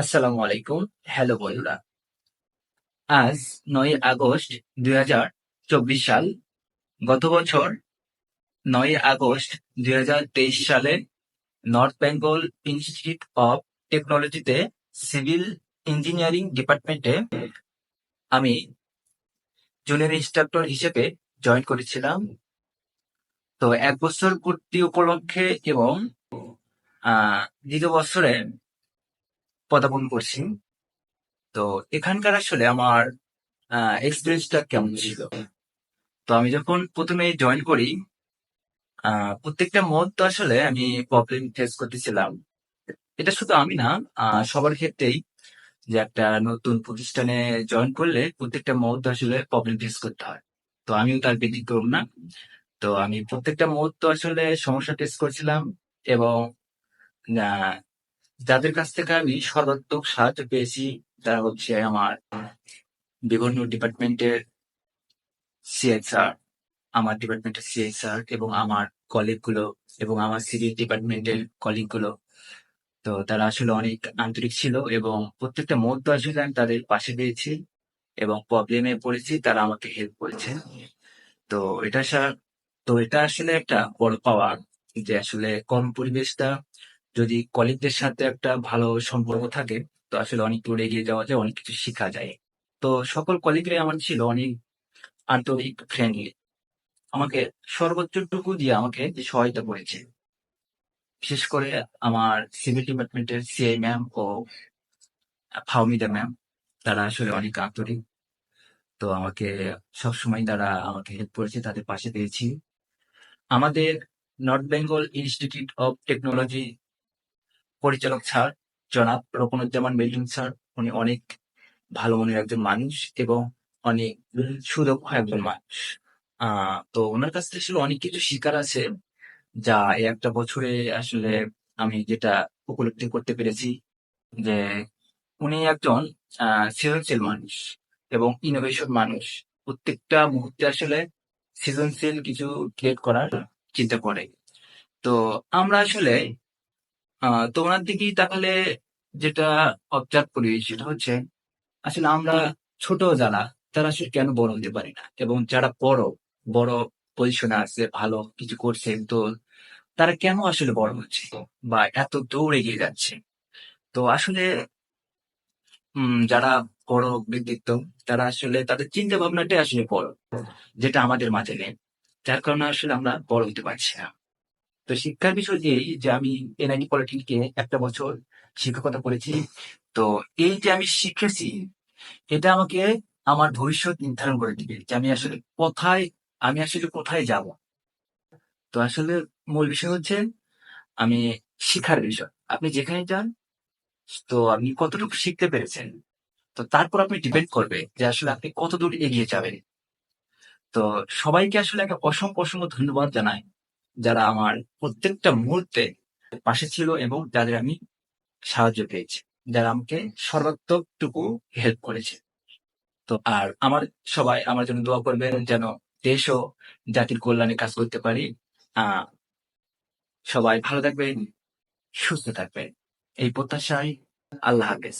আসসালামু আলাইকুম। হ্যালো বন্ধুরা। আজ নয় আগস্ট দুই হাজার চব্বিশ সাল। গত বছর নয় আগস্ট দুই হাজার তেইশ সালে নর্থ বেঙ্গল ইনস্টিটিউট অফ টেকনোলজিতে সিভিল ইঞ্জিনিয়ারিং ডিপার্টমেন্টে আমি জুনিয়র ইনস্ট্রাক্টর হিসেবে জয়েন করেছিলাম। তো এক বছর পূর্তি উপলক্ষে এবং দ্বিতীয় বছরে পদার্পণ করছি। তো এখানকার আসলে আমার এক্সপিরিয়েন্সটা কেমন ছিল? তো আমি যখন প্রথমে জয়েন করি প্রত্যেকটা মুহূর্ত আসলে আমি প্রবলেম ফেস করতেছিলাম। এটা শুধু আমি না সবার ক্ষেত্রেই যে একটা নতুন প্রতিষ্ঠানে জয়েন করলে প্রত্যেকটা মুহূর্ত আসলে প্রবলেম ফেস করতে হয়। তো আমিও তার ব্যতিক্রম না। তো আমি প্রত্যেকটা মুহূর্ত আসলে সমস্যা ফেস করছিলাম এবং যাদের কাছ থেকে আমি সর্বাত্মক সাহায্য পেয়েছি, তারা হচ্ছে আমার বিভিন্ন ডিপার্টমেন্টের সিআই স্যার আমার ডিপার্টমেন্টের সিআই স্যার এবং আমার কলিগগুলো এবং আমার সিভিল ডিপার্টমেন্টের কলিগগুলো তো তারা আসলে অনেক আন্তরিক ছিল এবং প্রত্যেকটা মুহূর্ত আসলে আমি তাদের পাশে পেয়েছি এবং প্রবলেমে পড়েছি, তারা আমাকে হেল্প করেছে। তো এটা তো এটা আসলে একটা বড় পাওয়ার যে আসলে কম পরিবেশটা যদি কলিগদের সাথে একটা ভালো সম্পর্ক থাকে, তো আসলে অনেক দূর এগিয়ে যাওয়া যায়, অনেক কিছু শেখা যায়। তো সকল কলিগরাই আমার ছিল অনেক আন্তরিক ফ্রেন্ডলি আমাকে সর্বোচ্চটুকু দিয়ে আমাকে যে সহায়তা করেছে। বিশেষ করে আমার সিভিল ডিপার্টমেন্টের সিআই ম্যাম ও ফাউমিদা ম্যাম তারা আসলে অনেক আন্তরিক। তো আমাকে সবসময় তারা আমাকে হেল্প করেছে, তাদের পাশে পেয়েছি। আমাদের North Bengal Institute of Technology পরিচালক স্যার, জনাব রকনুজ্জামান মেলিন স্যার, উনি অনেক ভালো মনের একজন মানুষ এবং অনেক সুদক্ষ একজন মানুষ। তো ওনার কাছ থেকে আসলে অনেক কিছু শিকার আছে, যা এই একটা বছরে আসলে আমি যেটা উপলব্ধি করতে পেরেছি যে উনি একজন সৃজনশীল মানুষ এবং ইনোভেশন মানুষ। প্রত্যেকটা মুহূর্তে আসলে সৃজনশীল কিছু ক্রিয়েট করার চিন্তা করে। তো আমরা আসলে তো ওনার দিকেই তাকালে যেটা অবজার্ভ করি সেটা হচ্ছে, আসলে আমরা ছোট যারা, তারা আসলে কেন বড় হতে পারি না? এবং যারা বড় বড় পজিশনে আছে, ভালো কিছু করছে, তো তারা কেন আসলে বড় হচ্ছে? বা এত দূর এগিয়ে যাচ্ছে? তো আসলে যারা বড় ব্যক্তিত্ব, তারা আসলে তাদের চিন্তা ভাবনাটাই আসলে বড়, যেটা আমাদের মাঝে নেই। যার কারণে আসলে আমরা বড় হতে পারছি না। তো শিক্ষার বিষয় যে যে আমি এনআইটি পলিটেকনিকে একটা বছর শিক্ষকতা করেছি, তো এই যে আমি শিখেছি, এটা আমাকে আমার ভবিষ্যৎ নির্ধারণ করে দিবে যে আমি আসলে কোথায়, আমি আসলে কোথায় যাব। তো আসলে মূল বিষয় হচ্ছে আমি শিখার বিষয়। আপনি যেখানে যান, তো আপনি কতটুকু শিখতে পেরেছেন, তো তারপর আপনি ডিপেন্ড করবে যে আসলে আপনি কত দূর এগিয়ে যাবেন। তো সবাইকে আসলে একটা অসংখ্য অসংখ্য ধন্যবাদ জানাই। যারা আমার প্রত্যেকটা মুহূর্তে পাশে ছিল এবং যাদের আমি সাহায্য পেয়েছি, যারা আমাকে সর্বাত্মকটুকু হেল্প করেছে। তো আর আমার সবাই আমার জন্য দোয়া করবেন যেন দেশ ও জাতির কল্যাণে কাজ করতে পারি। সবাই ভালো থাকবেন, সুস্থ থাকবেন। এই প্রত্যাশায় আল্লাহ হাফেজ।